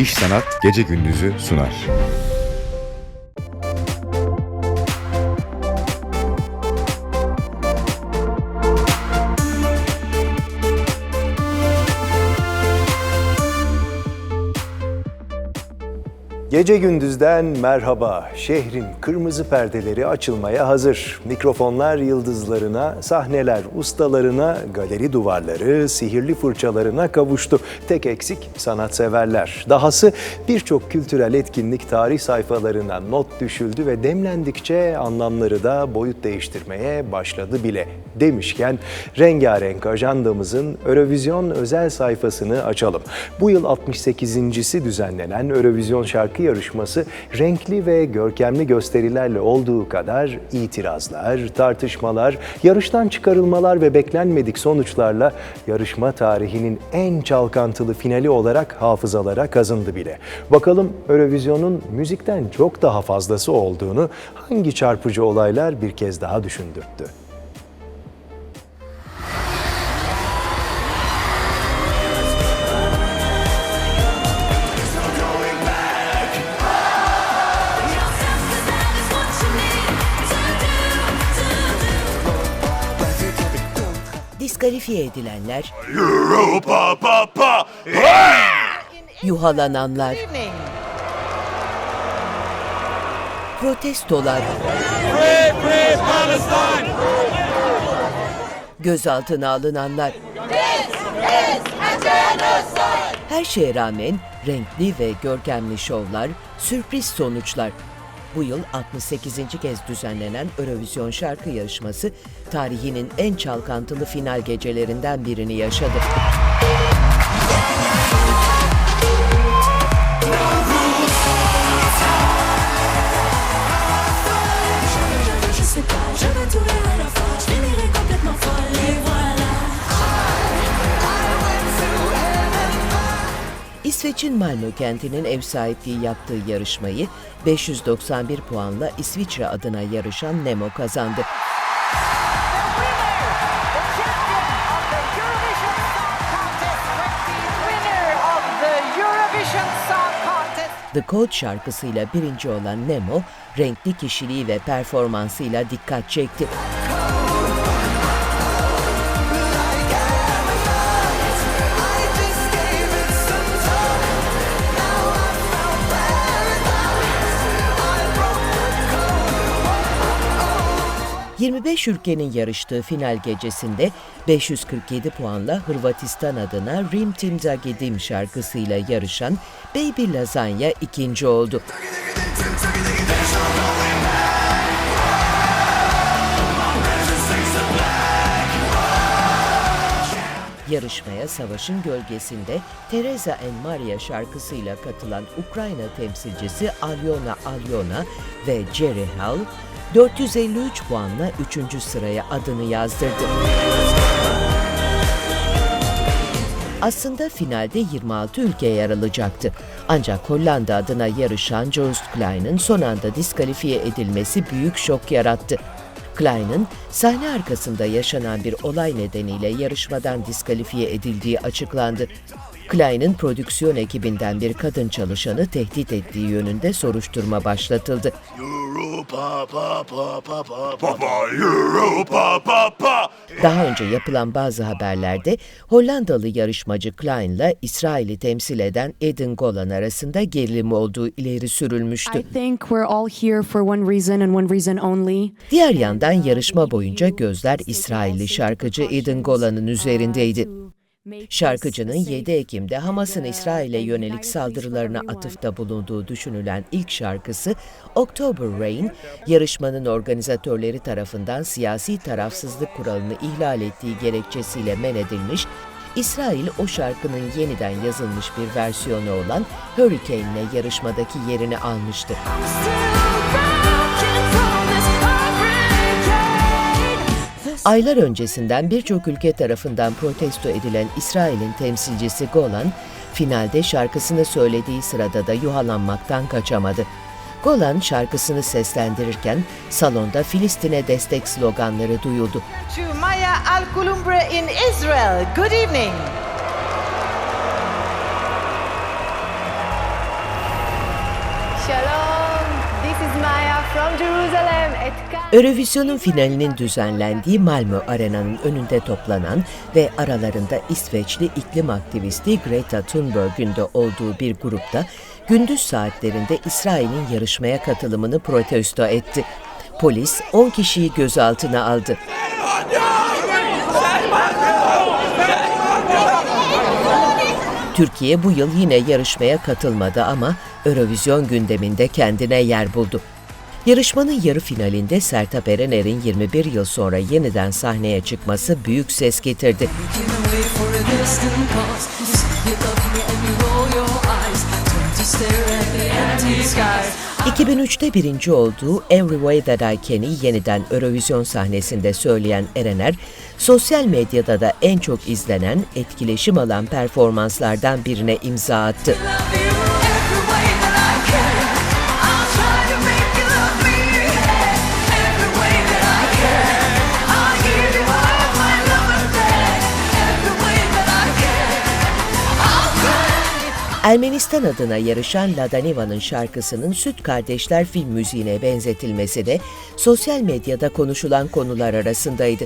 İş Sanat Gece Gündüz'ü sunar. Gece gündüzden merhaba. Şehrin kırmızı perdeleri açılmaya hazır. Mikrofonlar yıldızlarına, sahneler ustalarına, galeri duvarları sihirli fırçalarına kavuştu. Tek eksik sanatseverler. Dahası birçok kültürel etkinlik tarih sayfalarına not düşüldü ve demlendikçe anlamları da boyut değiştirmeye başladı bile. Demişken rengarenk ajandamızın Eurovision özel sayfasını açalım. Bu yıl 68.si düzenlenen Eurovision şarkı yarışması renkli ve görkemli gösterilerle olduğu kadar itirazlar, tartışmalar, yarıştan çıkarılmalar ve beklenmedik sonuçlarla yarışma tarihinin en çalkantılı finali olarak hafızalara kazındı bile. Bakalım Eurovision'un müzikten çok daha fazlası olduğunu hangi çarpıcı olaylar bir kez daha düşündürttü? Diskalifiye edilenler, Europa, papa, yuhalananlar, protestolar, gözaltına alınanlar. Her şeye rağmen renkli ve görkemli şovlar, sürpriz sonuçlar. Bu yıl 68. kez düzenlenen Eurovision şarkı yarışması tarihinin en çalkantılı final gecelerinden birini yaşadı. İsveç'in Malmö kentinin ev sahipliği yaptığı yarışmayı 591 puanla İsviçre adına yarışan Nemo kazandı. The Code şarkısıyla birinci olan Nemo, renkli kişiliği ve performansıyla dikkat çekti. ...25 ülkenin yarıştığı final gecesinde 547 puanla Hırvatistan adına Rim Tim Zagidim şarkısıyla yarışan Baby Lasagna ikinci oldu. Yarışmaya Savaşın Gölgesinde Teresa and Maria şarkısıyla katılan Ukrayna temsilcisi Alyona Alyona ve Jerry Hall 453 puanla 3. sıraya adını yazdırdı. Aslında finalde 26 ülke yer alacaktı. Ancak Hollanda adına yarışan Joost Klein'in son anda diskalifiye edilmesi büyük şok yarattı. Klein'in sahne arkasında yaşanan bir olay nedeniyle yarışmadan diskalifiye edildiği açıklandı. Klein'in prodüksiyon ekibinden bir kadın çalışanı tehdit ettiği yönünde soruşturma başlatıldı. Europa, Europa. Daha önce yapılan bazı haberlerde Hollandalı yarışmacı Klein'la İsrail'i temsil eden Edin Golan arasında gerilim olduğu ileri sürülmüştü. Diğer yandan yarışma boyunca gözler İsrailli şarkıcı Edin Golan'ın üzerindeydi. Şarkıcının 7 Ekim'de Hamas'ın İsrail'e yönelik saldırılarına atıfta bulunduğu düşünülen ilk şarkısı October Rain, yarışmanın organizatörleri tarafından siyasi tarafsızlık kuralını ihlal ettiği gerekçesiyle men edilmiş, İsrail o şarkının yeniden yazılmış bir versiyonu olan Hurricane'le yarışmadaki yerini almıştı. Aylar öncesinden birçok ülke tarafından protesto edilen İsrail'in temsilcisi Golan, finalde şarkısını söylediği sırada da yuhalanmaktan kaçamadı. Golan şarkısını seslendirirken salonda Filistin'e destek sloganları duyuldu. To Maya Al Kulumbre in Israel. Good evening. Eurovision'un finalinin düzenlendiği Malmö Arena'nın önünde toplanan ve aralarında İsveçli iklim aktivisti Greta Thunberg'ün de olduğu bir grupta gündüz saatlerinde İsrail'in yarışmaya katılımını protesto etti. Polis 10 kişiyi gözaltına aldı. Türkiye bu yıl yine yarışmaya katılmadı ama Eurovision gündeminde kendine yer buldu. Yarışmanın yarı finalinde Sertab Erener'in 21 yıl sonra yeniden sahneye çıkması büyük ses getirdi. 2003'te birinci olduğu Every Way That I Can'i yeniden Eurovision sahnesinde söyleyen Erener, sosyal medyada da en çok izlenen, etkileşim alan performanslardan birine imza attı. Ermenistan adına yarışan Ladaniva'nın şarkısının Süt Kardeşler film müziğine benzetilmesi de sosyal medyada konuşulan konular arasındaydı.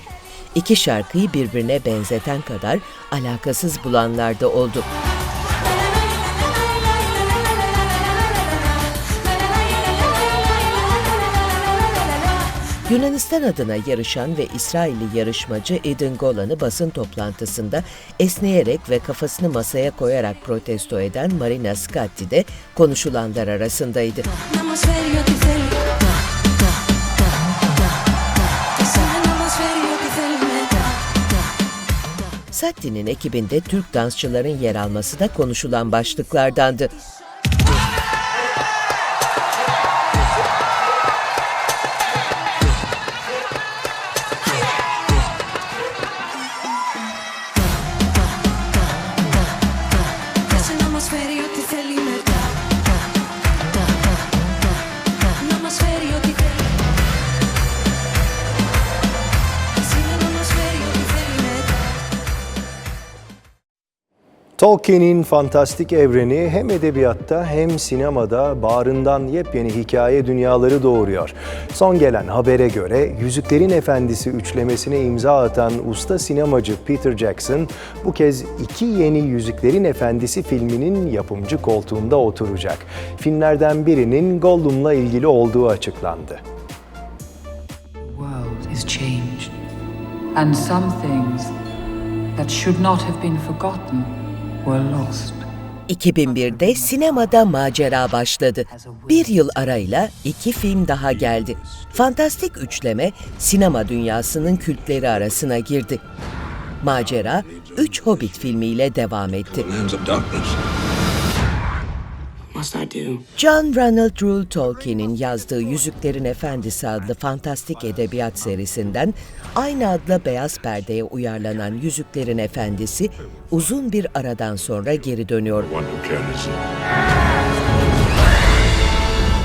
İki şarkıyı birbirine benzeten kadar alakasız bulanlar da oldu. Yunanistan adına yarışan ve İsrailli yarışmacı Eden Golan'ı basın toplantısında esneyerek ve kafasını masaya koyarak protesto eden Marina Scatti de konuşulanlar arasındaydı. Sattin'in ekibinde Türk dansçıların yer alması da konuşulan başlıklardandı. Tolkien'in fantastik evreni hem edebiyatta hem sinemada bağrından yepyeni hikaye dünyaları doğuruyor. Son gelen habere göre Yüzüklerin Efendisi üçlemesine imza atan usta sinemacı Peter Jackson bu kez iki yeni Yüzüklerin Efendisi filminin yapımcı koltuğunda oturacak. Filmlerden birinin Gollum'la ilgili olduğu açıklandı. and some things that should not have been forgotten. 2001'de sinemada macera başladı. Bir yıl arayla iki film daha geldi. Fantastik üçleme sinema dünyasının kültleri arasına girdi. Macera, üç Hobbit filmiyle devam etti. John Ronald Reuel Tolkien'in yazdığı Yüzüklerin Efendisi adlı fantastik edebiyat serisinden aynı adla beyaz perdeye uyarlanan Yüzüklerin Efendisi uzun bir aradan sonra geri dönüyor.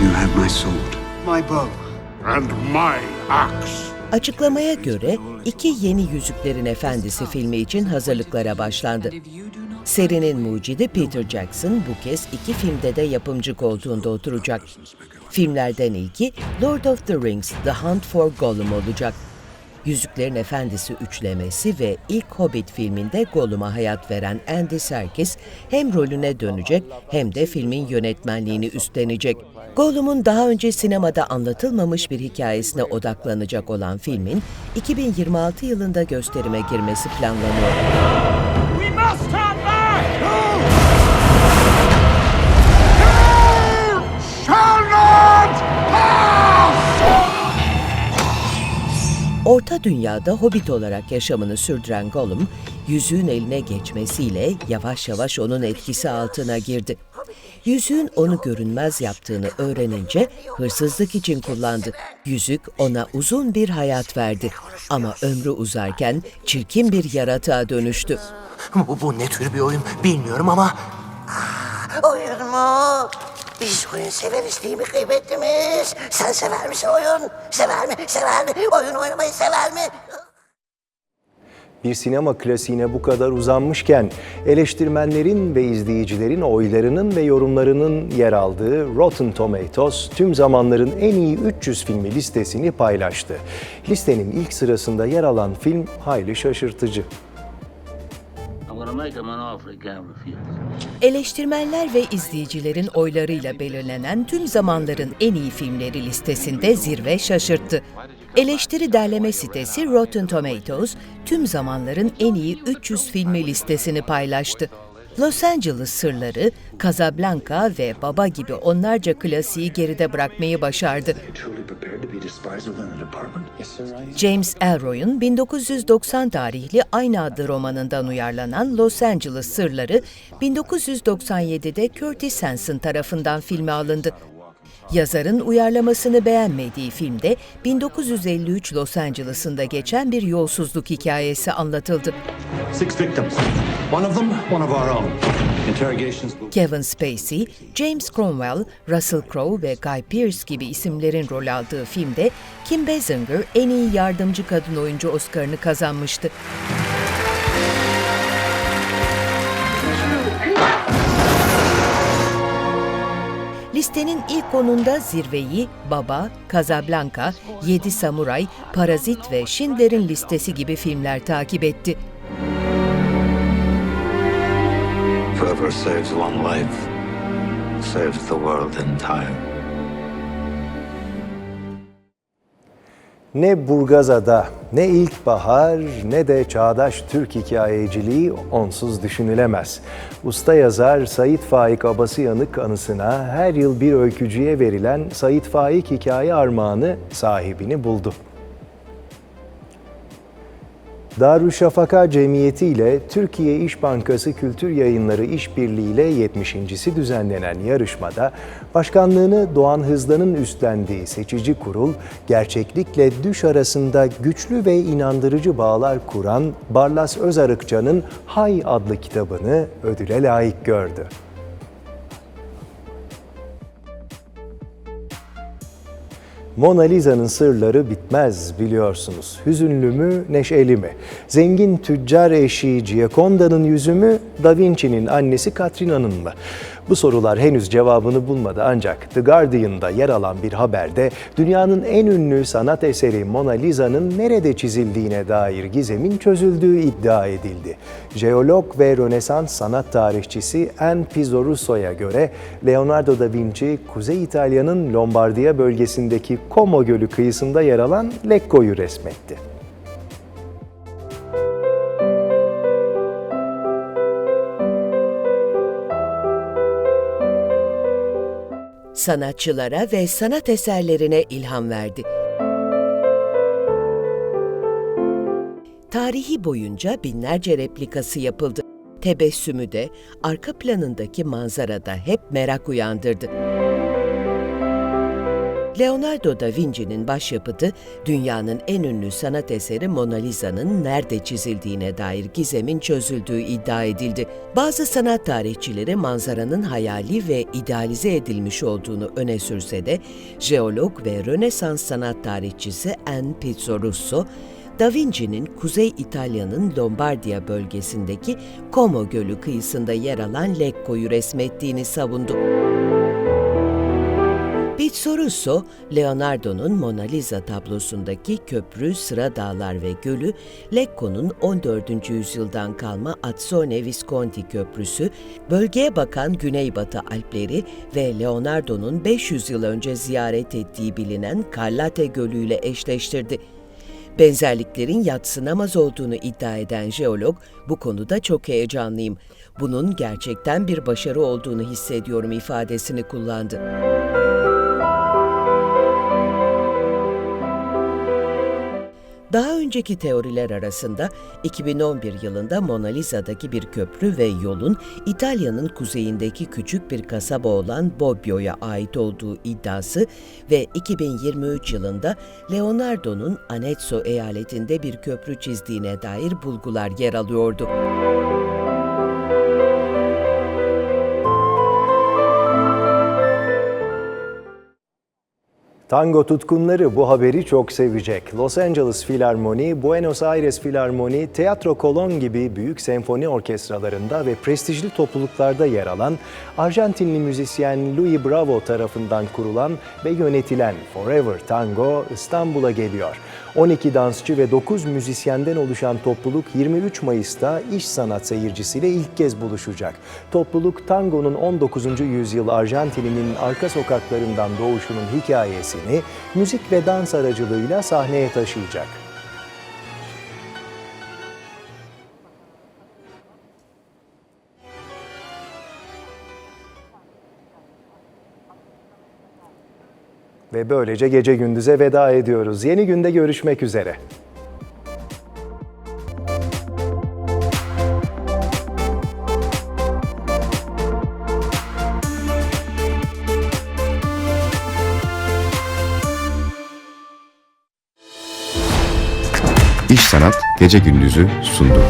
You have my sword. My bow. And my axe. Açıklamaya göre iki yeni Yüzüklerin Efendisi filmi için hazırlıklara başlandı. Serinin mucidi Peter Jackson bu kez iki filmde de yapımcı koltuğunda oturacak. Filmlerden ilki Lord of the Rings The Hunt for Gollum olacak. Yüzüklerin Efendisi üçlemesi ve ilk Hobbit filminde Gollum'a hayat veren Andy Serkis hem rolüne dönecek hem de filmin yönetmenliğini üstlenecek. Gollum'un daha önce sinemada anlatılmamış bir hikayesine odaklanacak olan filmin 2026 yılında gösterime girmesi planlanıyor. Orta Dünya'da hobbit olarak yaşamını sürdüren Gollum, yüzüğün eline geçmesiyle yavaş yavaş onun etkisi altına girdi. Yüzüğün onu görünmez yaptığını öğrenince hırsızlık için kullandı. Yüzük ona uzun bir hayat verdi ama ömrü uzarken çirkin bir yaratığa dönüştü. Bu, bu ne tür bir oyun bilmiyorum ama... oyun mu? Biz oyun severiz değil mi kıymetlimiz? Sen sever misin oyun? Sever mi? Sever mi? Oyun oynamayı sever mi? Bir sinema klasiğine bu kadar uzanmışken eleştirmenlerin ve izleyicilerin oylarının ve yorumlarının yer aldığı Rotten Tomatoes tüm zamanların en iyi 300 filmi listesini paylaştı. Listenin ilk sırasında yer alan film hayli şaşırtıcı. Eleştirmenler ve izleyicilerin oylarıyla belirlenen tüm zamanların en iyi filmleri listesinde zirve şaşırttı. Eleştiri derleme sitesi Rotten Tomatoes tüm zamanların en iyi 300 filmi listesini paylaştı. Los Angeles Sırları, Casablanca ve Baba gibi onlarca klasiği geride bırakmayı başardı. James Ellroy'un 1990 tarihli aynı adlı romanından uyarlanan Los Angeles Sırları 1997'de Curtis Hanson tarafından filme alındı. Yazarın uyarlamasını beğenmediği filmde 1953 Los Angeles'ında geçen bir yolsuzluk hikayesi anlatıldı. Six victims. One of them, one of our own. Kevin Spacey, James Cromwell, Russell Crowe ve Guy Pearce gibi isimlerin rol aldığı filmde Kim Basinger en iyi yardımcı kadın oyuncu Oscar'ını kazanmıştı. Listenin ilk konunda zirveyi Baba, Casablanca, Yedi Samuray, Parazit ve Schindler'in Listesi gibi filmler takip etti. Whoever saves one life saves the world entire. Ne Burgazada, ne ilkbahar, ne de çağdaş Türk hikayeciliği onsuz düşünülemez. Usta yazar Sait Faik Abasıyanık anısına her yıl bir öykücüye verilen Sait Faik Hikaye Armağanı sahibini buldu. Darüşşafaka Cemiyeti ile Türkiye İş Bankası Kültür Yayınları İşbirliği ile 70.si düzenlenen yarışmada başkanlığını Doğan Hızlan'ın üstlendiği seçici kurul, gerçeklikle düş arasında güçlü ve inandırıcı bağlar kuran Barlas Özarıkça'nın Hay adlı kitabını ödüle layık gördü. Mona Lisa'nın sırları bitmez biliyorsunuz. Hüzünlü mü, neşeli mi? Zengin tüccar eşi Giaconda'nın yüzü mü, Da Vinci'nin annesi Catrina'nın mı? Bu sorular henüz cevabını bulmadı ancak The Guardian'da yer alan bir haberde dünyanın en ünlü sanat eseri Mona Lisa'nın nerede çizildiğine dair gizemin çözüldüğü iddia edildi. Jeolog ve Rönesans sanat tarihçisi Anne Pizzorusso'ya göre Leonardo da Vinci, Kuzey İtalya'nın Lombardiya bölgesindeki Como Gölü kıyısında yer alan Lecco'yu resmetti. sanatçılara ve sanat eserlerine ilham verdi. Tarihi boyunca binlerce replikası yapıldı. Tebessümü de arka planındaki manzarada hep merak uyandırdı. Leonardo da Vinci'nin başyapıtı, dünyanın en ünlü sanat eseri Mona Lisa'nın nerede çizildiğine dair gizemin çözüldüğü iddia edildi. Bazı sanat tarihçileri manzaranın hayali ve idealize edilmiş olduğunu öne sürse de, jeolog ve Rönesans sanat tarihçisi Anne Pizzorusso, Da Vinci'nin Kuzey İtalya'nın Lombardiya bölgesindeki Como Gölü kıyısında yer alan Lecco'yu resmettiğini savundu. Pizzorusso, Leonardo'nun Mona Lisa tablosundaki köprü, sıra dağlar ve gölü, Lecco'nun 14. yüzyıldan kalma Azzone Visconti Köprüsü, bölgeye bakan Güneybatı Alpleri ve Leonardo'nun 500 yıl önce ziyaret ettiği bilinen Carlate Gölü ile eşleştirdi. Benzerliklerin yatsınamaz olduğunu iddia eden jeolog, bu konuda çok heyecanlıyım. Bunun gerçekten bir başarı olduğunu hissediyorum ifadesini kullandı. Daha önceki teoriler arasında 2011 yılında Mona Lisa'daki bir köprü ve yolun İtalya'nın kuzeyindeki küçük bir kasaba olan Bobbio'ya ait olduğu iddiası ve 2023 yılında Leonardo'nun Anezzo eyaletinde bir köprü çizdiğine dair bulgular yer alıyordu. Tango tutkunları bu haberi çok sevecek. Los Angeles Filarmoni, Buenos Aires Filarmoni, Teatro Colón gibi büyük senfoni orkestralarında ve prestijli topluluklarda yer alan Arjantinli müzisyen Louis Bravo tarafından kurulan ve yönetilen Forever Tango İstanbul'a geliyor. 12 dansçı ve 9 müzisyenden oluşan topluluk 23 Mayıs'ta iş sanat seyircisiyle ilk kez buluşacak. Topluluk tangonun 19. yüzyıl Arjantin'in arka sokaklarından doğuşunun hikayesini müzik ve dans aracılığıyla sahneye taşıyacak. Ve böylece gece gündüze veda ediyoruz. Yeni günde görüşmek üzere. İş Sanat Gece Gündüz'ü sundu.